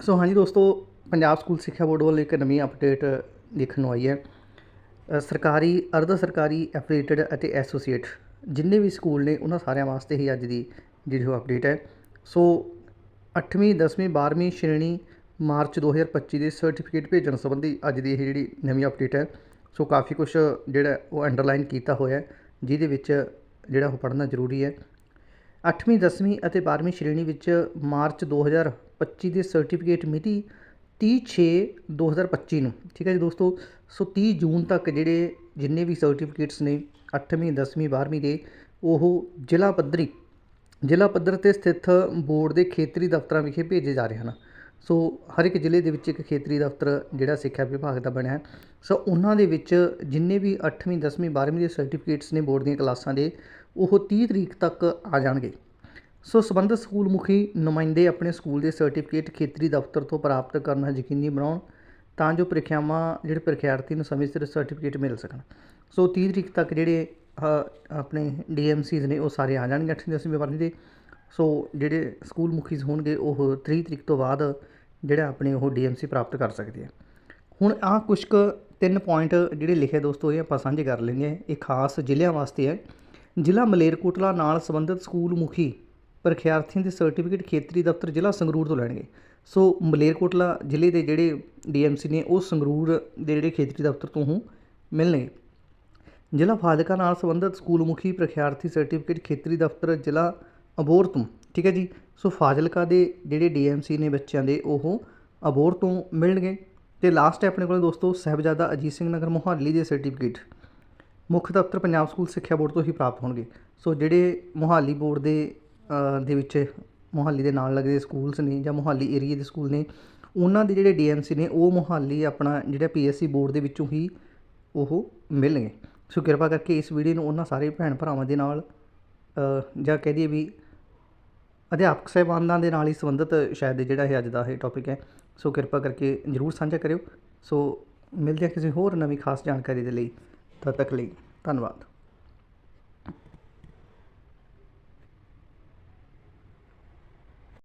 ਸੋ ਹਾਂਜੀ ਦੋਸਤੋ, ਪੰਜਾਬ ਸਕੂਲ ਸਿੱਖਿਆ ਬੋਰਡ ਵੱਲੋਂ ਇੱਕ ਨਵੀਂ ਅਪਡੇਟ ਦੇਖਣ ਨੂੰ ਆਈ ਹੈ। ਸਰਕਾਰੀ, ਅਰਧ ਸਰਕਾਰੀ ਐਫੀਲੀਏਟਡ ਅਤੇ ਐਸੋਸੀਏਟ ਜਿੰਨੇ ਵੀ ਸਕੂਲ ਨੇ, ਉਹਨਾਂ ਸਾਰਿਆਂ ਵਾਸਤੇ ਹੀ ਅੱਜ ਦੀ ਜਿਹੜੀ ਉਹ ਅਪਡੇਟ ਹੈ। ਸੋ 8ਵੀਂ 10ਵੀਂ 12ਵੀਂ ਸ਼੍ਰੇਣੀ ਮਾਰਚ 2025 ਦੇ ਸਰਟੀਫਿਕੇਟ ਭੇਜਣ ਸੰਬੰਧੀ ਅੱਜ ਦੀ ਇਹ ਜਿਹੜੀ ਨਵੀਂ ਅਪਡੇਟ ਹੈ, ਸੋ ਕਾਫੀ ਕੁਝ ਜਿਹੜਾ ਉਹ ਅੰਡਰਲਾਈਨ ਕੀਤਾ ਹੋਇਆ ਜਿਹਦੇ ਵਿੱਚ ਜਿਹੜਾ ਉਹ ਪੜ੍ਹਨਾ ਜ਼ਰੂਰੀ ਹੈ। 8ਵੀਂ 10ਵੀਂ ਅਤੇ 12ਵੀਂ ਸ਼੍ਰੇਣੀ ਵਿੱਚ ਮਾਰਚ 2025 ਦੇ ਸਰਟੀਫਿਕੇਟ ਮਿਤੀ 30/6/2025 ਨੂੰ। ਠੀਕ ਹੈ ਜੀ ਦੋਸਤੋ, ਸੋ 30 ਜੂਨ ਤੱਕ ਜਿਹੜੇ ਜਿੰਨੇ ਵੀ ਸਰਟੀਫਿਕੇਟਸ ਨੇ 8ਵੀਂ 10ਵੀਂ 12ਵੀਂ ਦੇ, ਉਹ ਜ਼ਿਲ੍ਹਾ ਪੱਧਰੀ, ਜ਼ਿਲ੍ਹਾ ਪੱਧਰ ਤੇ ਸਥਿਤ ਬੋਰਡ ਦੇ ਖੇਤਰੀ ਦਫ਼ਤਰਾਂ ਵਿਖੇ ਭੇਜੇ ਜਾ ਰਹੇ ਹਨ। ਸੋ ਹਰ ਇੱਕ ਜ਼ਿਲ੍ਹੇ ਦੇ ਵਿੱਚ ਇੱਕ ਖੇਤਰੀ ਦਫ਼ਤਰ ਜਿਹੜਾ ਸਿੱਖਿਆ ਵਿਭਾਗ ਦਾ ਬਣਿਆ ਹੈ। ਸੋ ਉਹਨਾਂ ਦੇ ਵਿੱਚ ਜਿੰਨੇ ਵੀ 8ਵੀਂ 10ਵੀਂ 12ਵੀਂ ਦੇ ਸਰਟੀਫਿਕੇਟਸ ਨੇ ਬੋਰਡ ਦੀਆਂ ਕਲਾਸਾਂ ਦੇ ਉਹ 30 ਤਰੀਕ ਤੱਕ ਆ ਜਾਣਗੇ। ਸੋ ਸੰਬੰਧਿਤ ਸਕੂਲ ਮੁਖੀ ਨੁਮਾਇੰਦੇ ਆਪਣੇ ਸਕੂਲ ਦੇ ਸਰਟੀਫਿਕੇਟ ਖੇਤਰੀ ਦਫ਼ਤਰ ਤੋਂ ਪ੍ਰਾਪਤ ਕਰਨਾ ਯਕੀਨੀ ਬਣਾਉਣ ਤਾਂ ਜੋ ਪ੍ਰੀਖਿਆਵਾਂ ਜਿਹੜੇ ਪ੍ਰੀਖਿਆਰਥੀ ਨੂੰ ਸਮੇਂ ਸਿਰ ਸਰਟੀਫਿਕੇਟ ਮਿਲ ਸਕਣ। ਸੋ 30 ਤਰੀਕ ਤੱਕ ਜਿਹੜੇ ਅ, ਆਪਣੇ ਡੀਐਮਸੀਜ਼ ਨੇ ਉਹ ਸਾਰੇ ਆ ਜਾਣਗੇ 8ਵੀਂ 10ਵੀਂ 12ਵੀਂ ਦੇ। ਸੋ ਜਿਹੜੇ ਸਕੂਲ ਮੁਖੀਜ਼ ਹੋਣਗੇ ਉਹ 30 ਤਰੀਕ ਤੋਂ ਬਾਅਦ ਜਿਹੜਾ ਆਪਣੇ ਉਹ ਡੀਐਮਸੀ ਪ੍ਰਾਪਤ ਕਰ ਸਕਦੇ ਆ। ਹੁਣ ਆਹ ਕੁਛ ਕੁ ਤਿੰਨ ਪੁਆਇੰਟ ਜਿਹੜੇ ਲਿਖੇ ਦੋਸਤੋ ਇਹ ਆਪਾਂ ਸਾਂਝੇ ਕਰ ਲੈਂਦੇ ਹਾਂ। ਇਹ ਖਾਸ ਜ਼ਿਲ੍ਹਿਆਂ ਵਾਸਤੇ ਹੈ। ਜ਼ਿਲ੍ਹਾ ਮਲੇਰਕੋਟਲਾ ਨਾਲ ਸੰਬੰਧਿਤ ਸਕੂਲ ਮੁਖੀ ਪ੍ਰੀਖਿਆਰਥੀਆਂ ਦੇ ਸਰਟੀਫਿਕੇਟ ਖੇਤਰੀ ਦਫ਼ਤਰ ਜ਼ਿਲ੍ਹਾ ਸੰਗਰੂਰ ਤੋਂ ਲੈਣਗੇ। ਸੋ ਮਲੇਰਕੋਟਲਾ ਜ਼ਿਲ੍ਹੇ ਦੇ ਜਿਹੜੇ ਡੀਐਮਸੀ ਨੇ, ਉਹ ਸੰਗਰੂਰ ਦੇ ਜਿਹੜੇ ਖੇਤਰੀ ਦਫ਼ਤਰ ਤੋਂ ਉਹ ਮਿਲਣਗੇ। ਜ਼ਿਲ੍ਹਾ ਫਾਜ਼ਿਲਕਾ ਨਾਲ ਸੰਬੰਧਿਤ ਸਕੂਲ ਮੁਖੀ ਪ੍ਰੀਖਿਆਰਥੀ ਸਰਟੀਫਿਕੇਟ ਖੇਤਰੀ ਦਫ਼ਤਰ ਜ਼ਿਲ੍ਹਾ ਅਬੋਰ ਤੋਂ, ਠੀਕ ਹੈ ਜੀ? ਸੋ ਫਾਜ਼ਿਲਕਾ ਦੇ ਜਿਹੜੇ ਡੀਐਮਸੀ ਨੇ ਬੱਚਿਆਂ ਦੇ, ਉਹ ਅਬੋਰ ਤੋਂ ਮਿਲਣਗੇ। ਤੇ ਲਾਸਟ ਹੈ ਆਪਣੇ ਕੋਲ ਦੋਸਤੋ, ਸਾਹਿਬਜ਼ਾਦਾ ਅਜੀਤ ਸਿੰਘ ਨਗਰ ਮੁਹਾਲੀ ਦੇ ਸਰਟੀਫਿਕੇਟ। ਮੁੱਖ ਦਫ਼ਤਰ ਪੰਜਾਬ ਸਕੂਲ ਸਿੱਖਿਆ ਬੋਰਡ ਤੋਂ ਹੀ ਪ੍ਰਾਪਤ ਹੋਣਗੇ। ਸੋ ਜਿਹੜੇ ਮੋਹਾਲੀ ਬੋਰਡ ਦੇ ਦੇ ਵਿੱਚ ਮੋਹਾਲੀ ਦੇ ਨਾਲ ਲੱਗਦੇ ਸਕੂਲਸ ਨੇ ਜਾਂ ਮੋਹਾਲੀ ਏਰੀਆ ਦੇ ਸਕੂਲ ਨੇ, ਉਹਨਾਂ ਦੇ ਜਿਹੜੇ ਡੀਐਮਸੀ ਨੇ, ਉਹ ਮੋਹਾਲੀ ਆਪਣਾ ਜਿਹੜਾ ਪੀਐਸਸੀ ਬੋਰਡ ਦੇ ਵਿੱਚੋਂ ਹੀ ਉਹ ਮਿਲਣਗੇ। ਸੋ ਕਿਰਪਾ ਕਰਕੇ ਇਸ ਵੀਡੀਓ ਨੂੰ ਉਹਨਾਂ ਸਾਰੇ ਭੈਣ ਭਰਾਵਾਂ ਦੇ ਨਾਲ ਜਾਂ ਕਹਿ ਦਈਏ ਵੀ ਅਧਿਆਪਕ ਸਾਹਿਬਾਨਾਂ ਦੇ ਨਾਲ ਹੀ ਸੰਬੰਧਿਤ ਸ਼ਾਇਦ ਜਿਹੜਾ ਇਹ ਅੱਜ ਦਾ ਇਹ ਟੌਪਿਕ ਹੈ। ਸੋ ਕਿਰਪਾ ਕਰਕੇ ਜਰੂਰ ਸਾਂਝਾ ਕਰਿਓ। ਸੋ ਮਿਲਦੇ ਹਾਂ ਕਿਸੇ ਹੋਰ ਨਵੀਂ ਖਾਸ ਜਾਣਕਾਰੀ ਦੇ ਲਈ। ਤਦ ਤੱਕ ਲਈ ਧੰਨਵਾਦ।